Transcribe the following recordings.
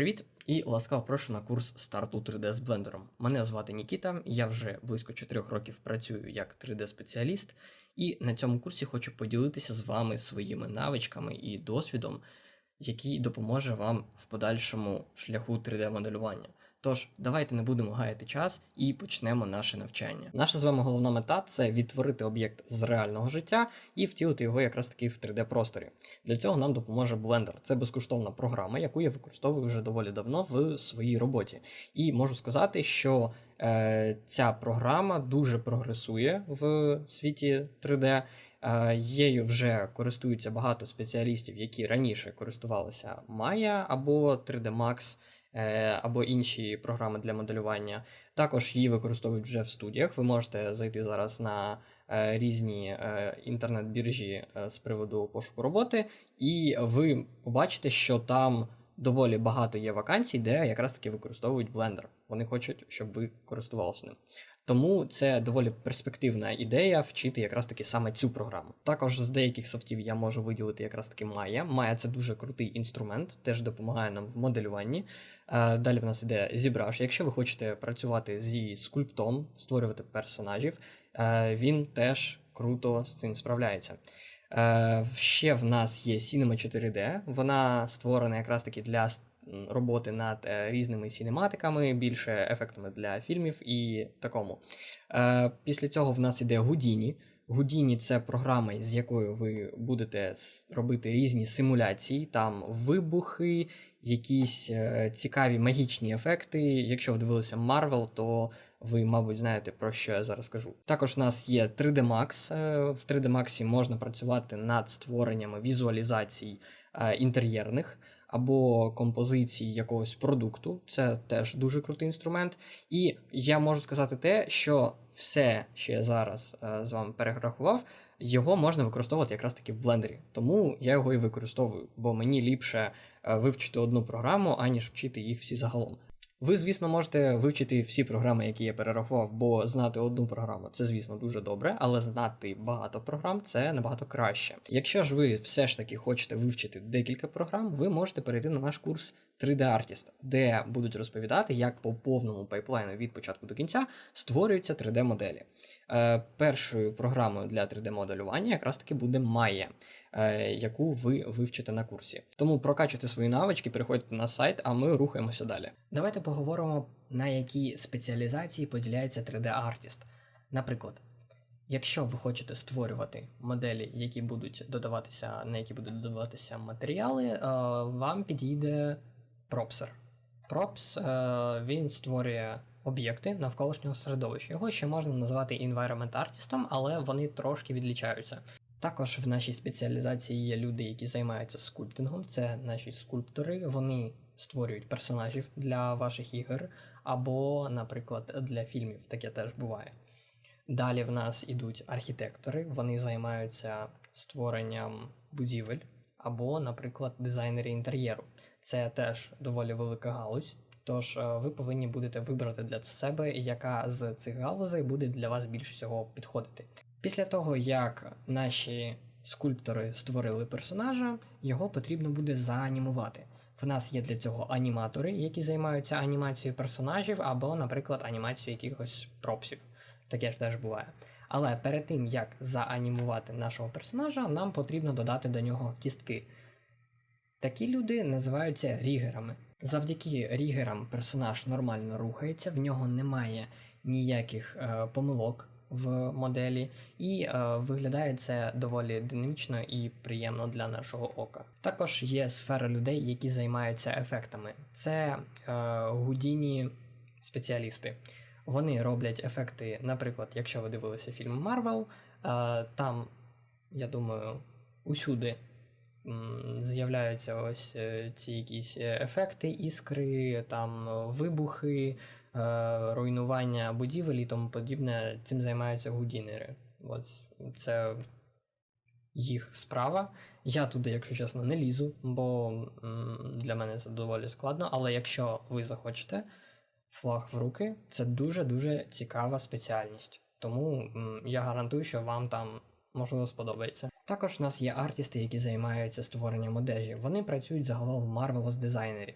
Привіт і ласкаво прошу на курс старту 3D з блендером. Мене звати Нікіта, я вже близько 4 років працюю як 3D-спеціаліст, і на цьому курсі хочу поділитися з вами своїми навичками і досвідом, який допоможе вам в подальшому шляху 3D-моделювання. Тож, давайте не будемо гаяти час і почнемо наше навчання. Наша з вами головна мета це відтворити об'єкт з реального життя і втілити його якраз таки в 3D-просторі. Для цього нам допоможе Blender. Це безкоштовна програма, яку я використовую вже доволі давно в своїй роботі. І можу сказати, що е, ця програма дуже прогресує в світі 3D. Е, Єю вже користуються багато спеціалістів, які раніше користувалися Maya або 3D Max, е, або інші програми для моделювання. Також її використовують вже в студіях. Ви можете зайти зараз на е, різні е, інтернет-біржі е, з приводу пошуку роботи, і ви побачите, що там доволі багато є вакансій, де якраз таки використовують Blender. Вони хочуть, щоб ви користувалися ним. Тому це доволі перспективна ідея вчити якраз таки саме цю програму. Також з деяких софтів я можу виділити якраз таки Maya. Maya це дуже крутий інструмент, теж допомагає нам в моделюванні. Е, Далі в нас іде ZBrush. Якщо ви хочете працювати зі скульптом, створювати персонажів, е, він теж круто з цим справляється. Е, Ще в нас є Cinema 4D. Вона створена якраз таки для роботи над е, різними сінематиками, більше ефектами для фільмів і такому. Е, Після цього в нас іде Houdini. Houdini – це програма, з якою ви будете робити різні симуляції, там вибухи, якісь е, цікаві магічні ефекти. Якщо ви дивилися Marvel, то ви, мабуть, знаєте про що я зараз кажу. Також у нас є 3D Max. В 3D Max можна працювати над створеннями візуалізацій інтер'єрних або композиції якогось продукту. Це теж дуже крутий інструмент. І я можу сказати те, що все, що я зараз е, з вами перерахував, його можна використовувати якраз таки в блендері. Тому я його і використовую, бо мені ліпше е, вивчити одну програму, аніж вчити їх всі загалом. Ви, звісно, можете вивчити всі програми, які я перерахував, бо знати одну програму це, звісно, дуже добре, але знати багато програм це набагато краще. Якщо ж ви все ж таки хочете вивчити декілька програм, ви можете перейти на наш курс 3D Artist, де будуть розповідати, як по повному пайплайну від початку до кінця створюються 3D-моделі. Е, першою програмою для 3D-моделювання якраз таки буде Maya, яку ви вивчите на курсі. Тому прокачуйте свої навички, переходьте на сайт, а ми рухаємося далі. Давайте поговоримо, на які спеціалізації поділяється 3D-артіст. Наприклад, якщо ви хочете створювати моделі, які будуть додаватися, на які будуть додаватися матеріали, е, вам підійде пропсер. Пропс е, він створює об'єкти навколишнього середовища. Його ще можна назвати environment артістом, але вони трошки відлічаються. Також в нашій спеціалізації є люди, які займаються скульптингом. Це наші скульптори. Вони створюють персонажів для ваших ігор, або, наприклад, для фільмів. Таке теж буває. Далі в нас ідуть архітектори, вони займаються створенням будівель, або, наприклад, дизайнери інтер'єру. Це теж доволі велика галузь. Тож е, ви повинні будете вибрати для себе, яка з цих галузей буде для вас більш всього підходити. Після того, як наші скульптори створили персонажа, його потрібно буде заанімувати. В нас є для цього аніматори, які займаються анімацією персонажів, або, наприклад, анімацією якихось пропсів. Таке ж теж буває. Але перед тим як заанімувати нашого персонажа, нам потрібно додати до нього кістки. Такі люди називаються рігерами. Завдяки рігерам персонаж нормально рухається, в нього немає ніяких е, помилок в моделі, і е, виглядає це доволі динамічно і приємно для нашого ока. Також є сфера людей, які займаються ефектами. Це е, гудіні спеціалісти. Вони роблять ефекти, наприклад, якщо ви дивилися фільм Марвел, е, там, я думаю, усюди з'являються ось е, ці якісь ефекти, іскри, там вибухи, руйнування будівель і тому подібне. Цим займаються гудінери. Ось це їх справа. Я туди, якщо чесно, не лізу, бо для мене це доволі складно. Але якщо ви захочете, флаг в руки це дуже-дуже цікава спеціальність. Тому я гарантую, що вам там можливо сподобається. Також у нас є артисти, які займаються створенням одежі. Вони працюють загалом в Marvelous дизайнері.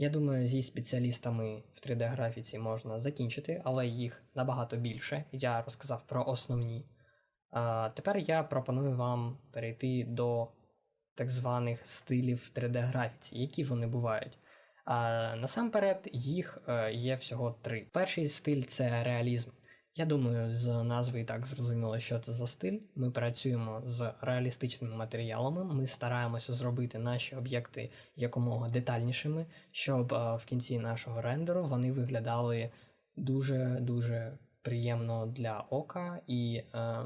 Я думаю, зі спеціалістами в 3D-графіці можна закінчити, але їх набагато більше. Я розказав про основні. А тепер я пропоную вам перейти до так званих стилів 3D-графіці, які вони бувають. А насамперед їх е, є всього три. Перший стиль це реалізм. Я думаю, з назви і так зрозуміло, що це за стиль. Ми працюємо з реалістичними матеріалами. Ми стараємося зробити наші об'єкти якомога детальнішими, щоб е, в кінці нашого рендеру вони виглядали дуже дуже приємно для ока і. Е,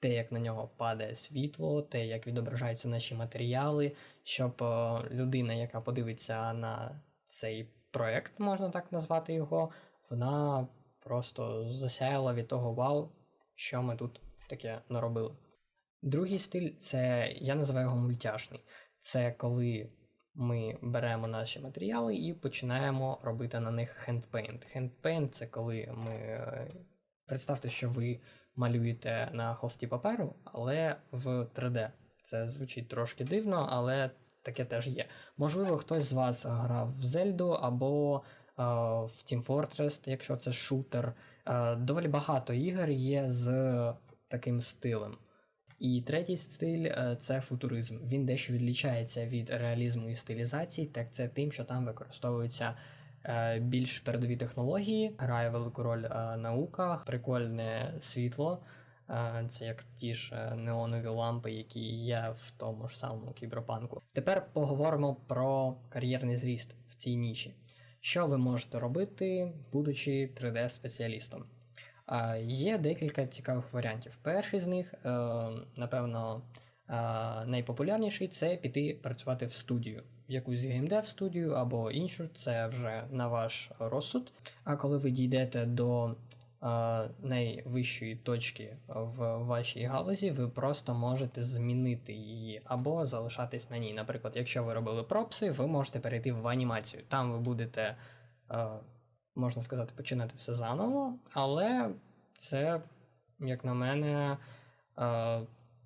те, як на нього падає світло, те, як відображаються наші матеріали, щоб е, людина, яка подивиться на цей проект, можна так назвати його, вона просто засяяла від того вау, що ми тут таке наробили. Другий стиль це я називаю його мультяшний. Це коли ми беремо наші матеріали і починаємо робити на них хендпейнт. Хендпейнт це коли ми. е, Представте, що ви малюєте на холсті паперу, але в 3D. Це звучить трошки дивно, але таке теж є. Можливо, хтось з вас грав в Зельду або в Team Fortress, якщо це шутер. Е, доволі багато ігор є з таким стилем. І третій стиль е, це футуризм. Він дещо відлічається від реалізму і стилізації, так це тим, що там використовуються е, більш передові технології, грає велику роль е, наука, прикольне світло. Е, Це як ті ж е, неонові лампи, які є в тому ж самому кіберпанку. Тепер поговоримо про кар'єрний зріст в цій ніші. Що ви можете робити, будучи 3D-спеціалістом? А, Є декілька цікавих варіантів. Перший з них, е, напевно, е, найпопулярніший це піти працювати в студію, в якусь геймдев студію або іншу, це вже на ваш розсуд. А коли ви дійдете до найвищої точки в вашій галузі, ви просто можете змінити її або залишатись на ній. Наприклад, якщо ви робили пропси, ви можете перейти в анімацію. Там ви будете. е, можна сказати, починати все заново, але це, як на мене, е,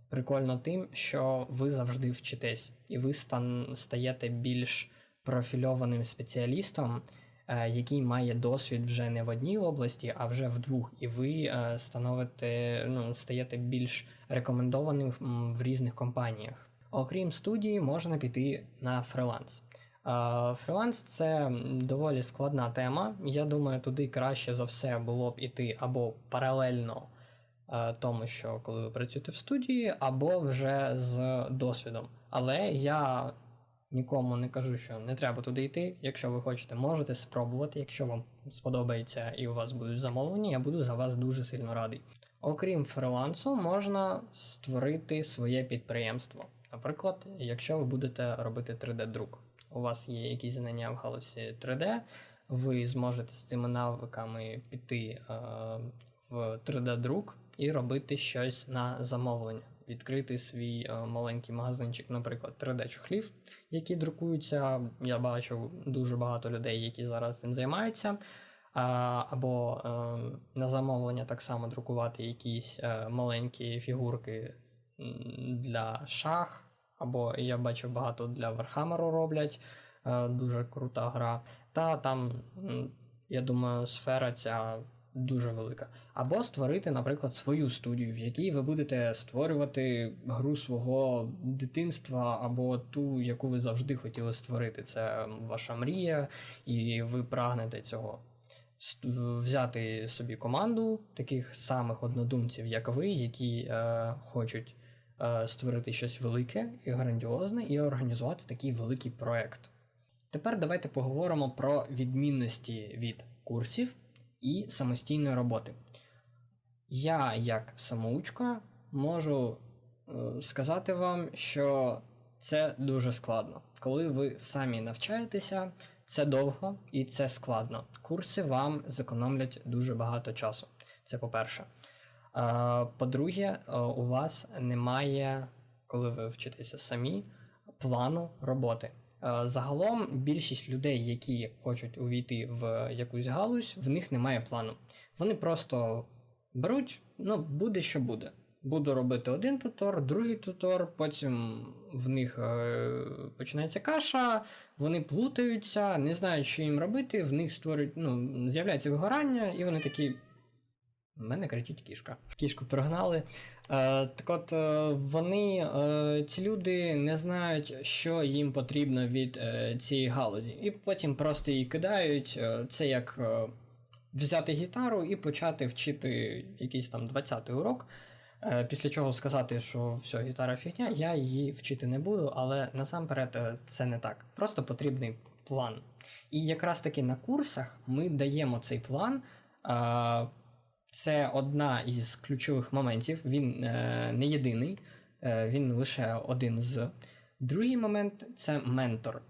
прикольно тим, що ви завжди вчитесь, і ви стаєте більш профільованим спеціалістом, е, який має досвід вже не в одній області, а вже в двох. І ви е, становите, ну, стаєте більш рекомендованим в різних компаніях. Окрім студії, можна піти на фриланс. А, Фріланс це доволі складна тема. Я думаю, туди краще за все було б іти або паралельно е, тому, що коли ви працюєте в студії, або вже з досвідом. Але я нікому не кажу, що не треба туди йти. Якщо ви хочете, можете спробувати. Якщо вам сподобається і у вас будуть замовлення, я буду за вас дуже сильно радий. Окрім фрилансу, можна створити своє підприємство. Наприклад, якщо ви будете робити 3D-друк у вас є якісь знання в галузі 3D, ви зможете з цими навиками піти е, в 3D-друк і робити щось на замовлення. Відкрити свій е, маленький магазинчик, наприклад, 3D-чохлів, які друкуються. Я бачу дуже багато людей, які зараз цим займаються. Або е, на замовлення так само друкувати якісь е, маленькі фігурки для шах, або я бачу багато для Warhammer роблять, дуже крута гра. Та там, я думаю, сфера ця дуже велика. Або створити, наприклад, свою студію, в якій ви будете створювати гру свого дитинства, або ту, яку ви завжди хотіли створити. Це ваша мрія, і ви прагнете цього. Взяти собі команду таких самих однодумців, як ви, які е, хочуть е, створити щось велике і грандіозне, і організувати такий великий проект. Тепер давайте поговоримо про відмінності від курсів і самостійної роботи. Я, як самоучка, можу е, сказати вам, що це дуже складно. Коли ви самі навчаєтеся, це довго і це складно. Курси вам зекономлять дуже багато часу. Це по-перше. Е, По-друге, е, у вас немає, коли ви вчитеся самі, плану роботи. Е, Загалом більшість людей, які хочуть увійти в якусь галузь, в них немає плану. Вони просто беруть, ну, буде що буде. Буду робити один тутор, другий тутор, потім в них е, починається каша, вони плутаються, не знають, що їм робити, в них створюють, ну, з'являється вигорання, і вони такі. Мене кричить кішка. Кішку прогнали. Е, так от е, вони, е, ці люди не знають, що їм потрібно від цієї галузі. І потім просто її кидають. Це як взяти гітару і почати вчити якийсь там 20-й урок. Після чого сказати, що все, гітара фігня, я її вчити не буду, але насамперед це не так. Просто потрібний план. І якраз таки на курсах ми даємо цей план. Е, Це одна із ключових моментів. Він е, не єдиний, е, він лише один з. Другий момент це ментор.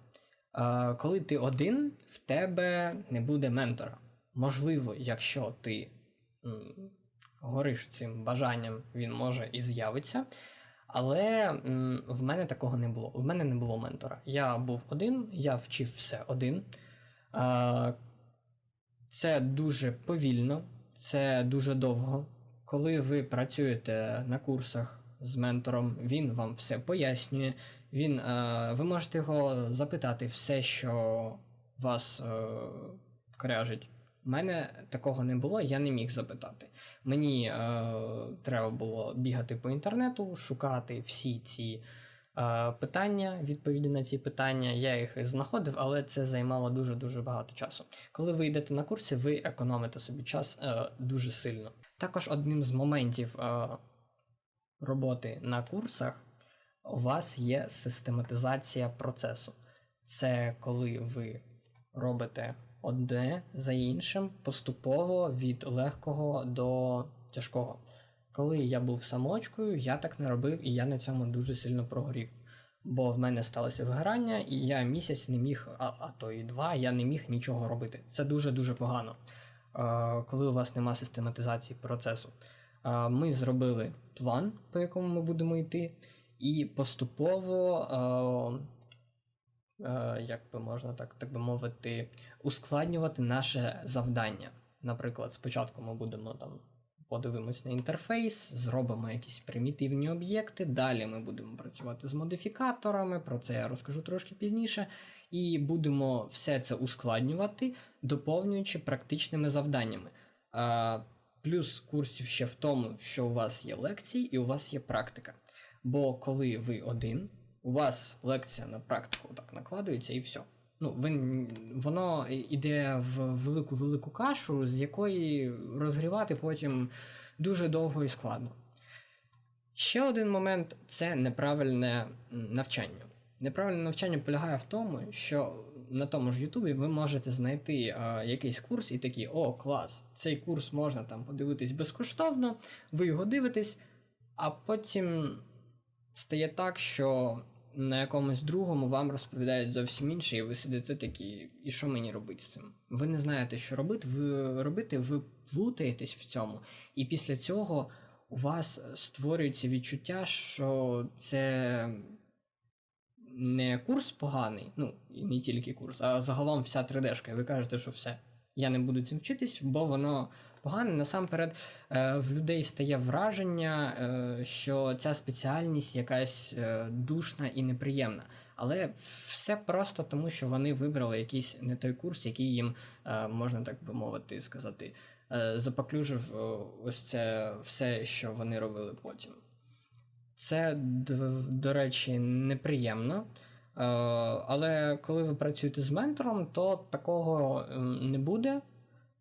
Е, Коли ти один, в тебе не буде ментора. Можливо, якщо ти м, гориш цим бажанням, він може і з'явиться. Але м, в мене такого не було. В мене не було ментора. Я був один, я вчив все один. А, це дуже повільно, це дуже довго. Коли ви працюєте на курсах з ментором, він вам все пояснює. Він, е, ви можете його запитати все, що вас е, кряжить. У мене такого не було, я не міг запитати. Мені е, треба було бігати по інтернету, шукати всі ці питання, відповіді на ці питання. Я їх знаходив, але це займало дуже-дуже багато часу. Коли ви йдете на курси, ви економите собі час е, дуже сильно. Також одним з моментів е, роботи на курсах у вас є систематизація процесу. Це коли ви робите одне за іншим поступово від легкого до тяжкого. Коли я був самочкою, я так не робив, і я на цьому дуже сильно прогорів. Бо в мене сталося вигорання, і я місяць не міг, а, а то і два, я не міг нічого робити. Це дуже-дуже погано, е, коли у вас нема систематизації процесу. Е, ми зробили план, по якому ми будемо йти, і поступово, е, як би можна так, так би мовити, ускладнювати наше завдання. Наприклад, спочатку ми будемо там подивимось на інтерфейс, зробимо якісь примітивні об'єкти. Далі ми будемо працювати з модифікаторами, про це я розкажу трошки пізніше. І будемо все це ускладнювати, доповнюючи практичними завданнями. Плюс курсів ще в тому, що у вас є лекції і у вас є практика. Бо коли ви один, у вас лекція на практику так накладується і все. Ну, ви, воно йде в велику велику кашу, з якої розгрівати потім дуже довго і складно. Ще один момент це неправильне навчання. Неправильне навчання полягає в тому, що на тому ж Ютубі ви можете знайти е, якийсь курс і такі, о, клас, цей курс можна там подивитись безкоштовно, ви його дивитесь, а потім стає так, що на якомусь другому вам розповідають зовсім інше, і ви сидите такі, і що мені робити з цим? Ви не знаєте, що робити, ви робити, ви плутаєтесь в цьому, і після цього у вас створюється відчуття, що це не курс поганий, ну і не тільки курс, а загалом вся 3D-шка. І ви кажете, що все, я не буду цим вчитись, бо воно погане. Насамперед, е, в людей стає враження, е, що ця спеціальність якась е, душна і неприємна. Але все просто тому, що вони вибрали якийсь не той курс, який їм, можна так би мовити, сказати, запоклюжив ось це все, що вони робили потім. Це, до речі, неприємно. Але коли ви працюєте з ментором, то такого не буде,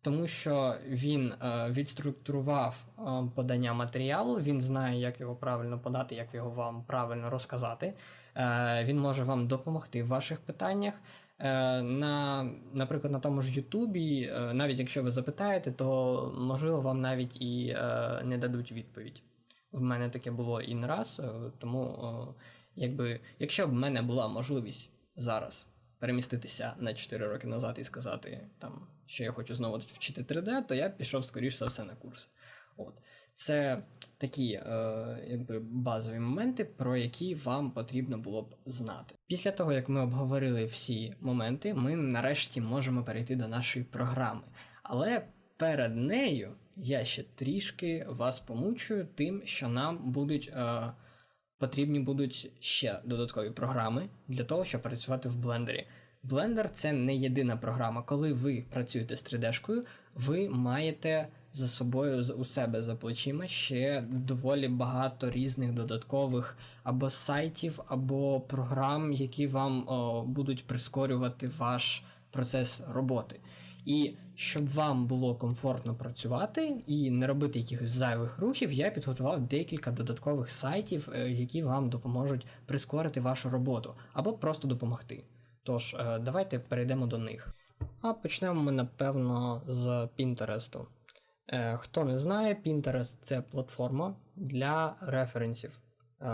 тому що він е, відструктурував е, подання матеріалу, він знає, як його правильно подати, як його вам правильно розказати. Е, Він може вам допомогти в ваших питаннях. На, наприклад, на тому ж Ютубі, навіть якщо ви запитаєте, то можливо вам навіть і не дадуть відповідь. В мене таке було і не раз, тому якби, якщо б в мене була можливість зараз переміститися на 4 роки назад і сказати, там, що я хочу знову вчити 3D, то я пішов, скоріш за все, на курси. От. Це такі е, якби базові моменти, про які вам потрібно було б знати. Після того, як ми обговорили всі моменти, ми нарешті можемо перейти до нашої програми. Але перед нею я ще трішки вас помучую тим, що нам будуть е, потрібні будуть ще додаткові програми для того, щоб працювати в блендері. Blender це не єдина програма. Коли ви працюєте з 3D-шкою, ви маєте за собою у себе за плечима ще доволі багато різних додаткових або сайтів, або програм, які вам о, будуть прискорювати ваш процес роботи. І щоб вам було комфортно працювати і не робити якихось зайвих рухів, я підготував декілька додаткових сайтів, е, які вам допоможуть прискорити вашу роботу або просто допомогти. Тож, е, давайте перейдемо до них. А почнемо ми, напевно, з. Е, Хто не знає, Pinterest це платформа для референсів, е,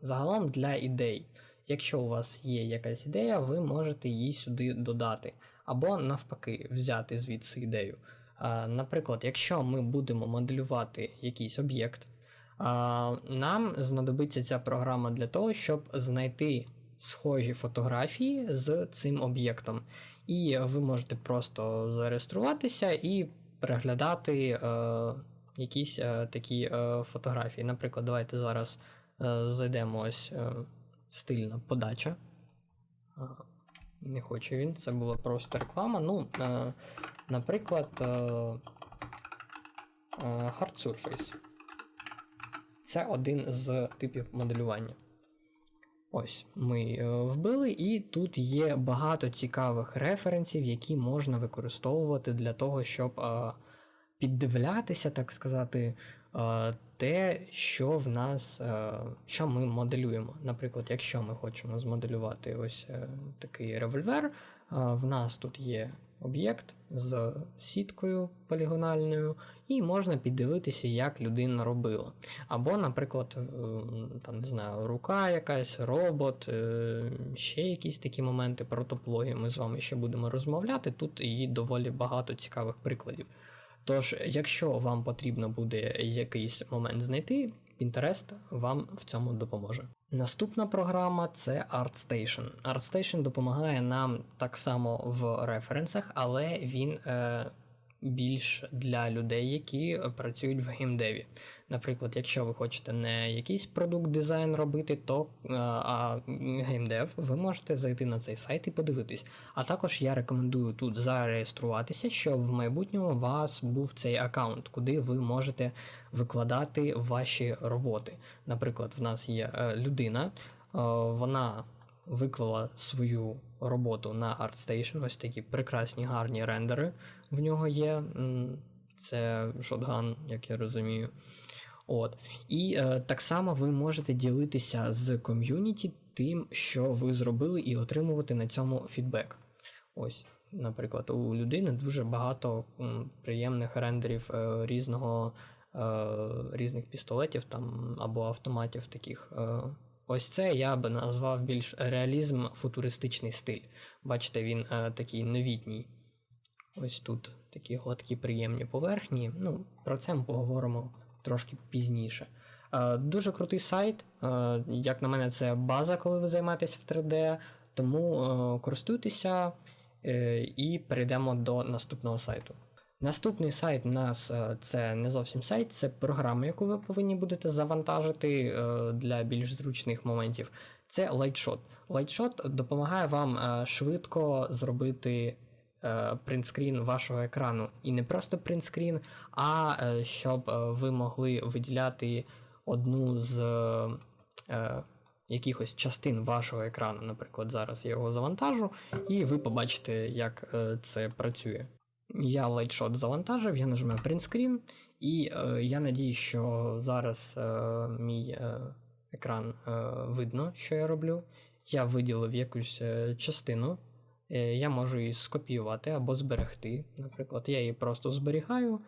загалом для ідей. Якщо у вас є якась ідея, ви можете її сюди додати, або навпаки, взяти звідси ідею. Наприклад, якщо ми будемо моделювати якийсь об'єкт, Нам знадобиться ця програма для того, щоб знайти схожі фотографії з цим об'єктом. І ви можете просто зареєструватися і переглядати е, якісь е, такі е, фотографії. Наприклад, давайте зараз зайдемо ось стильна подача. Не хоче він, це була просто реклама. Ну, е, наприклад, е, е, Hard Surface. Це один з типів моделювання. Ось ми е, вбили, і тут є багато цікавих референсів, які можна використовувати для того, щоб е, піддивлятися, так сказати, те, що в нас, е, що ми моделюємо. Наприклад, якщо ми хочемо змоделювати ось е, такий револьвер, е, в нас тут є об'єкт з сіткою полігональною, і можна піддивитися, як людина робила. Або, наприклад, там, не знаю, рука якась, робот, е, ще якісь такі моменти про топології ми з вами ще будемо розмовляти. Тут і доволі багато цікавих прикладів. Тож, якщо вам потрібно буде якийсь момент знайти, Pinterest вам в цьому допоможе. Наступна програма це ArtStation. ArtStation допомагає нам так само в референсах, але він е, більш для людей, які працюють в геймдеві. Наприклад, якщо ви хочете не якийсь продукт дизайн робити, то е, а геймдев, ви можете зайти на цей сайт і подивитись. А також я рекомендую тут зареєструватися, щоб в майбутньому у вас був цей аккаунт, куди ви можете викладати ваші роботи. Наприклад, в нас є е, людина, е, вона виклала свою роботу на ArtStation, ось такі прекрасні гарні рендери в нього є. Це шотган, як я розумію. От. І е, так само ви можете ділитися з ком'юніті тим, що ви зробили, і отримувати на цьому фідбек. Ось, наприклад, у людини дуже багато м, приємних рендерів е, різного, е, різних пістолетів там, або автоматів таких. Е, Ось це я би назвав більш реалізм футуристичний стиль. Бачите, він е, такий новітній. Ось тут такі гладкі приємні поверхні. Ну, про це ми поговоримо трошки пізніше. Е, дуже крутий сайт. Е, як на мене, це база, коли ви займаєтесь в 3D. Тому е, користуйтеся е, і перейдемо до наступного сайту. Наступний сайт у нас е, це не зовсім сайт, це програма, яку ви повинні будете завантажити е, для більш зручних моментів. Це Lightshot. Lightshot допомагає вам е, швидко зробити принтскрін вашого екрану. І не просто принтскрін, а щоб ви могли виділяти одну з якихось частин вашого екрану. Наприклад, зараз я його завантажу, і ви побачите, як це працює. Я Lightshot завантажив, я нажимаю Print Screen, і е, я надію, що зараз е, мій е, екран е, видно, що я роблю. Я виділив якусь е, частину, е, я можу її скопіювати або зберегти. Наприклад, я її просто зберігаю,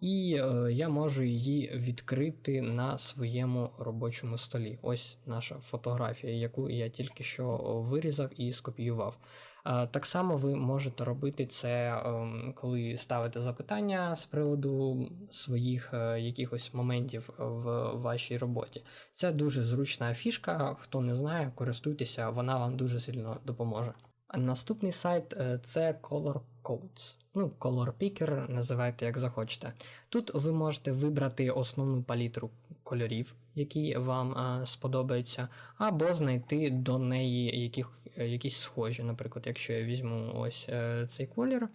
і е, я можу її відкрити на своєму робочому столі. Ось наша фотографія, яку я тільки що вирізав і скопіював. Е, Так само ви можете робити це, ем, коли ставите запитання з приводу своїх е, якихось моментів в вашій роботі. Це дуже зручна фішка. Хто не знає, користуйтеся, вона вам дуже сильно допоможе. Наступний сайт е, це Color Codes. Ну, Color Picker, називайте як захочете. Тут ви можете вибрати основну палітру кольорів, які вам сподобаються, або знайти до неї яких, е, якісь схожі. Наприклад, якщо я візьму ось е, цей колір,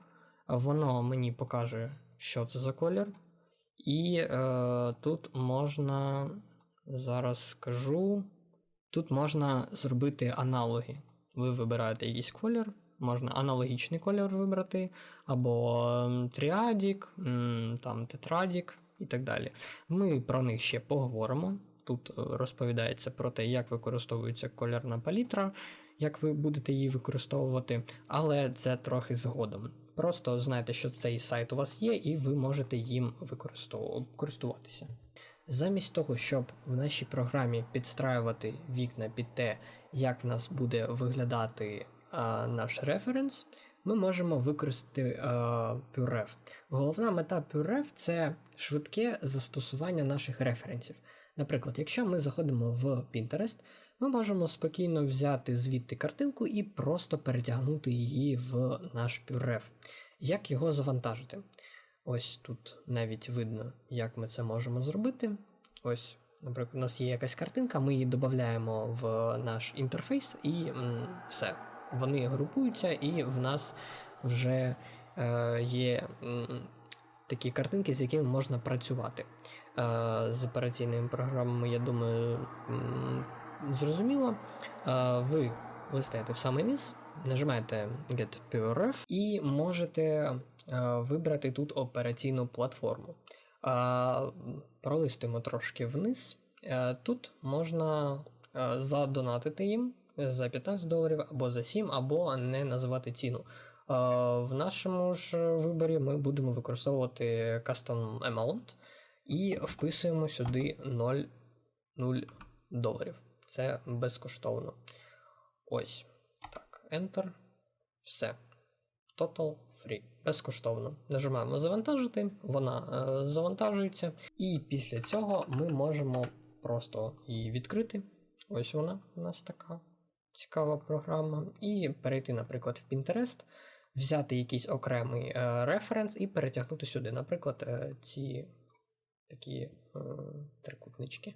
воно мені покаже, що це за колір. І е, тут можна, зараз скажу, тут можна зробити аналоги. Ви вибираєте якийсь колір, можна аналогічний колір вибрати, або тріадік, там тетрадік і так далі. Ми про них ще поговоримо. Тут е, розповідається про те, як використовується кольорна палітра, як ви будете її використовувати, але це трохи згодом. Просто знайте, що цей сайт у вас є, і ви можете їм використову- користуватися. Замість того, щоб в нашій програмі підстраювати вікна під те, як в нас буде виглядати а, наш референс, ми можемо використати PureRef. Головна мета PureRef – це швидке застосування наших референсів. Наприклад, якщо ми заходимо в Pinterest, ми можемо спокійно взяти звідти картинку і просто перетягнути її в наш PureRef. Як його завантажити? Ось тут навіть видно, як ми це можемо зробити. Ось, наприклад, у нас є якась картинка, ми її додаємо в наш інтерфейс і м, все. Вони групуються, і в нас вже е, є м, такі картинки, з якими можна працювати. Е, з операційними програмами, я думаю, зрозуміло. Е, ви листаєте в самий низ, нажимаєте Get PureRef і можете е, вибрати тут операційну платформу. Е, Пролистуємо трошки вниз. Тут можна задонатити їм за 15 доларів або за 7, або не називати ціну. В нашому ж виборі ми будемо використовувати Custom Amount і вписуємо сюди 0,0 доларів. Це безкоштовно. Ось. Так, Enter. Все. Total free. Безкоштовно. Нажимаємо завантажити, вона е, завантажується. І після цього ми можемо просто її відкрити. Ось вона у нас така цікава програма. І перейти, наприклад, в Pinterest, взяти якийсь окремий е, референс і перетягнути сюди. Наприклад, е, ці такі е, трикутнички.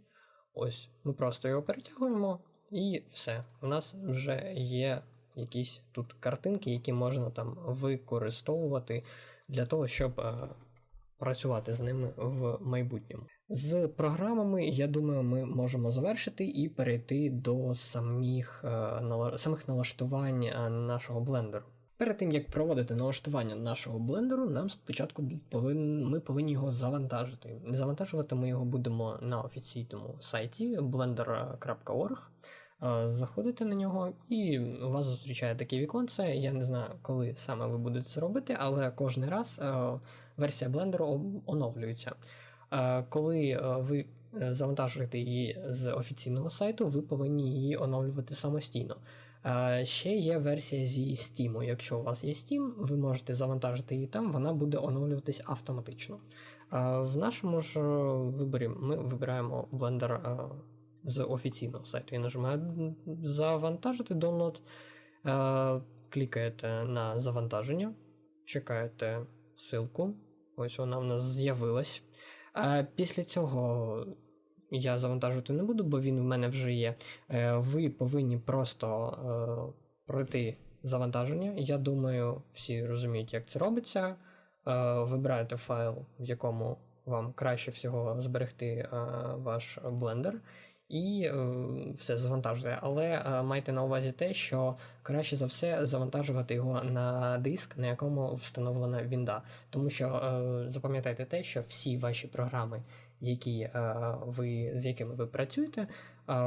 Ось, ми просто його перетягуємо, і все. У нас вже є якісь тут картинки, які можна там використовувати для того, щоб е, працювати з ними в майбутньому. З програмами, я думаю, ми можемо завершити і перейти до самих, е, самих налаштувань е, нашого блендеру. Перед тим як проводити налаштування нашого блендеру, нам спочатку повин... ми повинні його завантажити. Завантажувати ми його будемо на офіційному сайті blender.org. Е, Заходите на нього, і вас зустрічає таке віконце. Я не знаю, коли саме ви будете це робити, але кожен раз е, версія блендеру оновлюється. Е, Коли ви завантажуєте її з офіційного сайту, ви повинні її оновлювати самостійно. Ще є версія зі Steam. Якщо у вас є Steam, ви можете завантажити її там, вона буде оновлюватись автоматично. В нашому ж е, виборі ми вибираємо Blender е, з офіційного сайту. Я нажимаю завантажити download, е, клікаєте на завантаження, чекаєте ссылку. Ось вона в нас з'явилась. Після цього я завантажувати не буду, бо він в мене вже є. Е, Ви повинні просто е, пройти завантаження. Я думаю, всі розуміють, як це робиться. Е, Вибираєте файл, в якому вам краще всього зберегти ваш блендер. І все завантажує. Але майте на увазі те, що краще за все завантажувати його на диск, на якому встановлена Вінда. Тому що запам'ятайте те, що всі ваші програми, які, е, ви, з якими ви працюєте, е,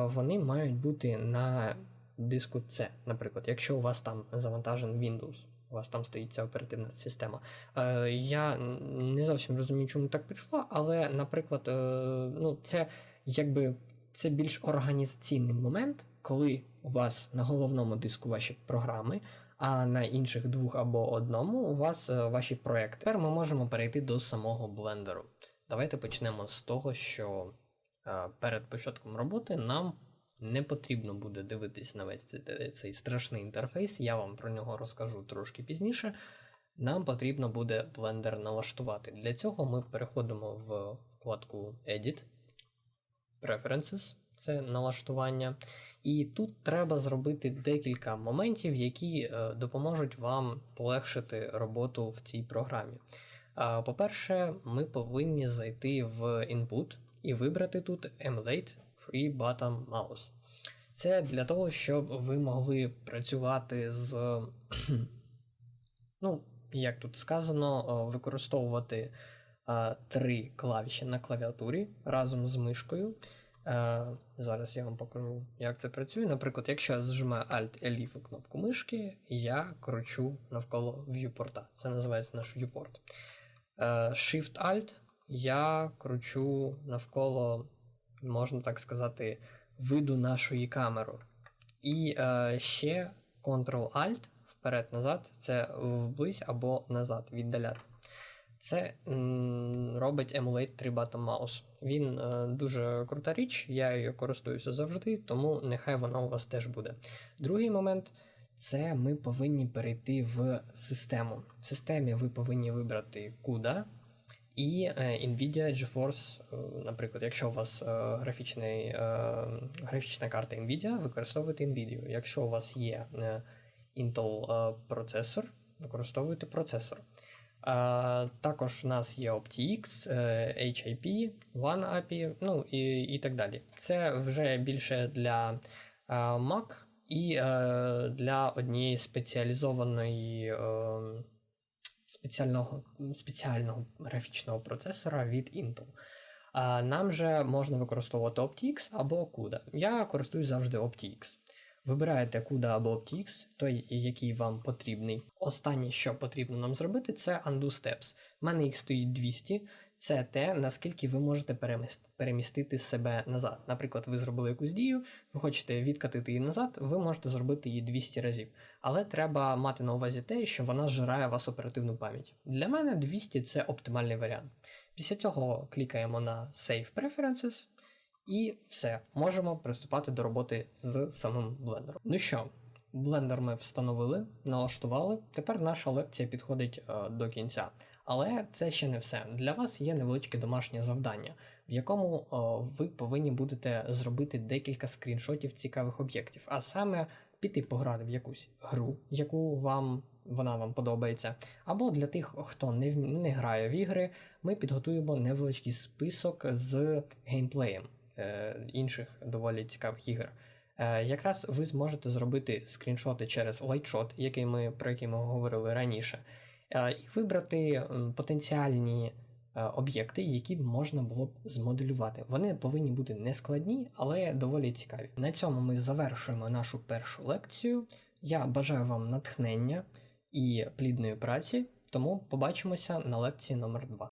вони мають бути на диску C. Наприклад, якщо у вас там завантажен Windows. У вас там стоїть ця оперативна система. Е, я не зовсім розумію, чому так пішло, але, наприклад, е, ну, це якби це більш організаційний момент, коли у вас на головному диску ваші програми, а на інших двох або одному у вас е, ваші проекти. Тепер ми можемо перейти до самого блендеру. Давайте почнемо з того, що е, перед початком роботи нам Не потрібно буде дивитись на весь цей, страшний інтерфейс, я вам про нього розкажу трошки пізніше. Нам потрібно буде Blender налаштувати. Для цього ми переходимо в вкладку Edit, Preferences, це налаштування. І тут треба зробити декілька моментів, які е, допоможуть вам полегшити роботу в цій програмі. По-перше, ми повинні зайти в Input і вибрати тут Emulate Free Button Mouse. Це для того, щоб ви могли працювати з, ну, як тут сказано, використовувати е, три клавіші на клавіатурі разом з мишкою. Е, Зараз я вам покажу, як це працює. Наприклад, якщо я зжимаю Alt і кнопку мишки, я кручу навколо viewport. Це називається наш viewport. Е, Shift-Alt я кручу навколо, можна так сказати, виду нашої камери. І е, ще Ctrl-Alt вперед-назад, це вблизь або назад віддаляти. Це м, робить Emulate 3 Button Mouse. Він е, дуже крута річ, я її користуюся завжди, тому нехай вона у вас теж буде. Другий момент це ми повинні перейти в систему. В системі ви повинні вибрати CUDA і е, Nvidia GeForce, е, наприклад, якщо у вас е, графічний, графічна карта Nvidia, використовуйте Nvidia. Якщо у вас є Intel процесор, використовуйте процесор. Також в нас є OptiX, HIP, One API, ну і, і так далі. Це вже більше для Mac і е, для однієї спеціалізованої е, спеціального, спеціального графічного процесора від Intel. А нам же можна використовувати OptiX або CUDA. Я користуюсь завжди OptiX. Вибираєте CUDA або OptiX, той, який вам потрібний. Останнє, що потрібно нам зробити, це Undo Steps. У мене їх стоїть 200. Це те, наскільки ви можете перемістити себе назад. Наприклад, ви зробили якусь дію, ви хочете відкатити її назад, ви можете зробити її 200 разів. Але треба мати на увазі те, що вона зжирає вас оперативну пам'ять. Для мене 200 це оптимальний варіант. Після цього клікаємо на Save Preferences. І все, можемо приступати до роботи з самим блендером. Ну що, блендер ми встановили, налаштували. Тепер наша лекція підходить е, до кінця. Але це ще не все. Для вас є невеличке домашнє завдання, в якому е, ви повинні будете зробити декілька скріншотів цікавих об'єктів, а саме піти пограти в якусь гру, яку вам вона вам подобається. Або для тих, хто не, не грає в ігри, ми підготуємо невеличкий список з геймплеєм е, інших доволі цікавих ігор. Е, якраз ви зможете зробити скріншоти через Lightshot, який ми, про який ми говорили раніше, і вибрати потенціальні е, об'єкти, які можна було б змоделювати. Вони повинні бути не складні, але доволі цікаві. На цьому ми завершуємо нашу першу лекцію. Я бажаю вам натхнення і плідної праці, тому побачимося на лекції номер 2